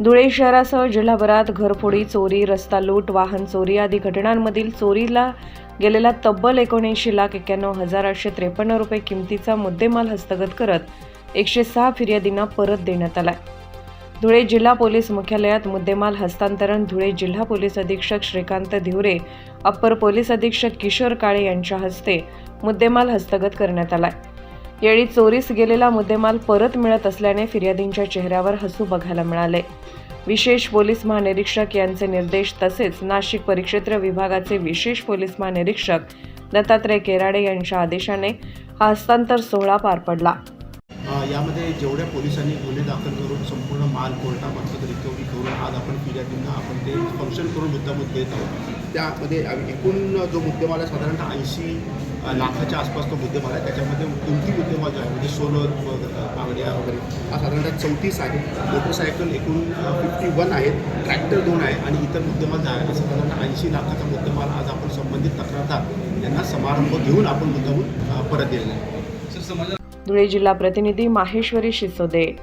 धुळे शहरासह जिल्हाभरात घरफोडी चोरी रस्ता लूट वाहन चोरी आदी घटनांमधील चोरीला गेलेला तब्बल एकोणऐंशी लाख एक्क्याण्णव हजार आठशे त्रेपन्न रुपये किमतीचा मुद्देमाल हस्तगत करत एकशे सहा फिर्यादींना परत देण्यात आला धुळे जिल्हा पोलीस मुख्यालयात मुद्देमाल हस्तांतरण धुळे जिल्हा पोलीस अधीक्षक श्रीकांत धिवरे अप्पर पोलीस अधीक्षक किशोर काळे यांच्या हस्ते मुद्देमाल हस्तगत करण्यात आला आहे यावेळी चोरीस गेलेला मुद्देमाल परत मिळत असल्याने फिर्यादींच्या चेहऱ्यावर हसू बघायला मिळाले. विशेष पोलीस महानिरीक्षक यांचे निर्देश तसेच नाशिक परिक्षेत्र विभागाचे विशेष पोलीस महानिरीक्षक दत्तात्रय केराडे यांच्या आदेशाने हा हस्तांतर सोहळा पार पडला. यामध्ये जेवढ्या पोलिसांनी गुन्हे दाखल करून संपूर्ण माल कोर्टामार्फत रिकव्हरी करून आज आपण फिर्यादींना आपण ते फंक्शन करून मुद्दामूद देत आहोत. त्यामध्ये एकूण जो मुद्देमाल आहे साधारणतः ऐंशी लाखाच्या आसपास तो मुद्देमाल आहे. त्याच्यामध्ये कोणती मुद्देमाल जो आहे? म्हणजे सोनं बांगड्या वगैरे. हा साधारणतः चौतीस आहे. मोटरसायकल एकूण फिफ्टी वन आहेत. ट्रॅक्टर दोन आहे आणि इतर मुद्देमाल जो आहे असं साधारणतः ऐंशी लाखाचा मुद्देमाल आज आपण संबंधित तक्रारदार यांना समारंभ घेऊन आपण मुद्दामून परत दिलेला आहे धुळे जिल्हा प्रतिनिधी माहेश्वरी शिसोदे.